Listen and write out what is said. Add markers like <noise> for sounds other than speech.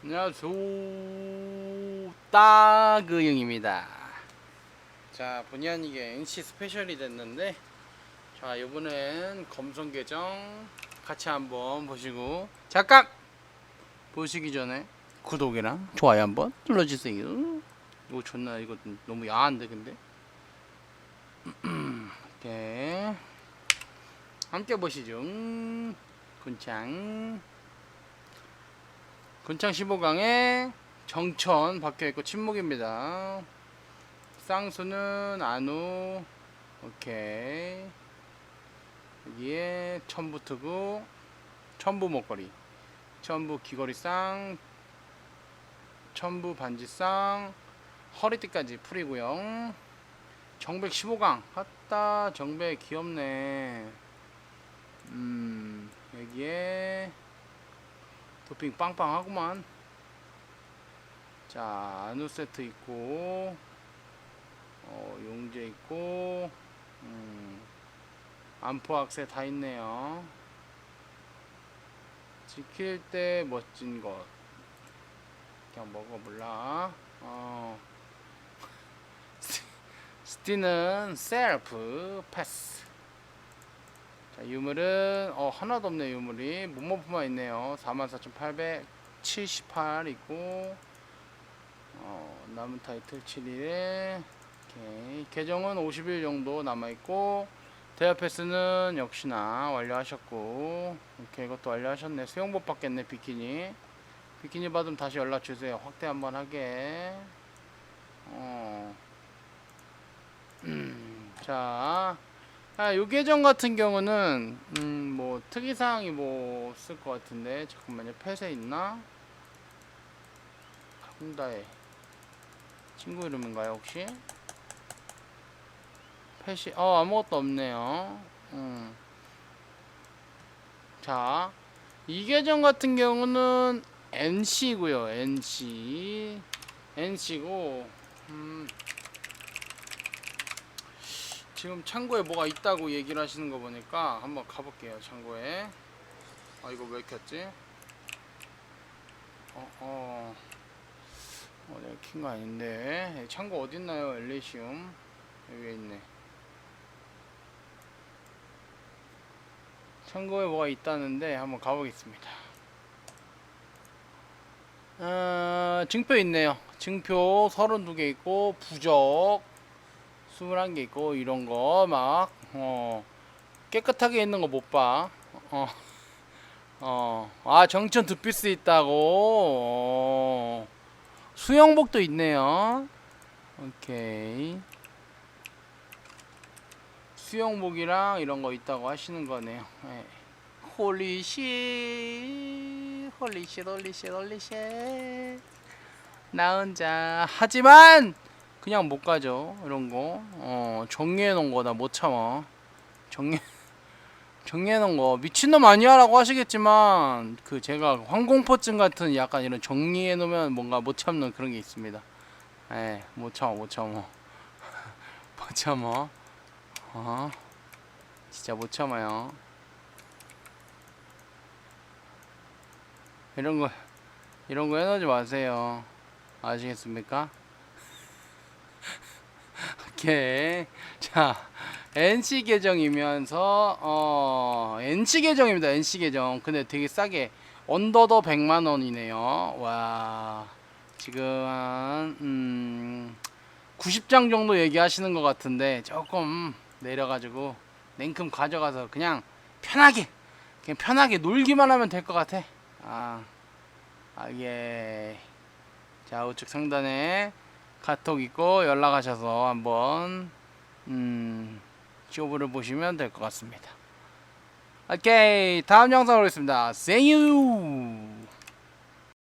안녕하세요. 따그영입니다 자 본의 아니게 NC 스페셜이 됐는데 자 이번엔 검성 계정 같이 한번 보시고 잠깐! 보시기 전에 구독이랑 좋아요 한번 눌러주세요. 이거 좋나 이거 너무 야한데 근데? 이렇게 <clears throat> 함께 보시죠. 음, 군창 군창 15강에 정천 박혀있고 침묵입니다. 쌍수는 안우 오케이 여기에 천부 트고 천부 목걸이 천부 귀걸이 쌍 천부 반지 쌍 허리띠까지 풀이고요. 정백 15강 아따 정백 귀엽네. 음 여기에 도핑 빵빵하구만. 자, 아누 세트 있고, 어, 용제 있고, 음, 암포 악세 다 있네요. 지킬 때 멋진 것. 그냥 먹어볼라. 어, <laughs> 스- 스티는 셀프 패스. 자, 유물은 어 하나도 없네 유물이. 무모품만 있네요. 44,878 있고 어 남은 타이틀 7일에 오케이. 계정은 50일 정도 남아있고 대화 패스는 역시나 완료하셨고 오케이 이것도 완료하셨네. 수영복 받겠네 비키니. 비키니 받으면 다시 연락주세요. 확대 한번 하게. 어. 음, <clears throat> 자 아, 요 계정 같은 경우는 음, 뭐 특이사항이 뭐쓸것 같은데 잠깐만요 펫에 있나? 홍다에 친구 이름인가요 혹시? 펫이 어 아무것도 없네요. 음. 자, 이 계정 같은 경우는 NC고요. NC NC고 음. 지금 창고에 뭐가 있다고 얘기를 하시는 거 보니까 한번 가볼게요 창고에. 아 이거 왜 켰지? 어, 어, 어 내가 킨 거 아닌데. 창고 어딨나요? 엘리시움? 여기 있네. 창고에 뭐가 있다는데 한번 가보겠습니다. 어, 증표 있네요. 증표 32개 있고 부적 21개 있고 이런 거 막 어, 깨끗하게 있는 거 못 봐. 어. 어. 아, 정천 두 피스 있다고. 어. 수영복도 있네요. 오케이. 수영복이랑 이런 거 있다고 하시는 거네요. 네. 홀리시 홀리시 홀리시 홀리시 나 혼자 하지만 그냥 못 가죠. 이런 거. 어, 정리해 놓은 거나 못 참아. 정리 <laughs> 정리해 놓은 거. 미친놈 아니야라고 하시겠지만 그 제가 항공포증 같은 약간 이런 정리해 놓으면 뭔가 못 참는 그런 게 있습니다. 에못 참아 못 참아. <laughs> 못 참아. 어? 진짜 못 참아요. 이런 거 이런 거 해놓지 마세요. 아시겠습니까? 오케이. 자, NC 계정이면서 어 NC 계정입니다. NC 계정. 근데 되게 싸게 언더더 100만 원이네요. 와. 지금 한 음, 90장 정도 얘기하시는 것 같은데 조금 내려가지고 냉큼 가져가서 그냥 편하게 그냥 편하게 놀기만 하면 될 것 같아. 아, 아 예. 자 우측 상단에 카톡 있고 연락하셔서 한번 음, 쇼부를 보시면 될 것 같습니다. 오케이 다음 영상으로 뵙겠습니다. See you.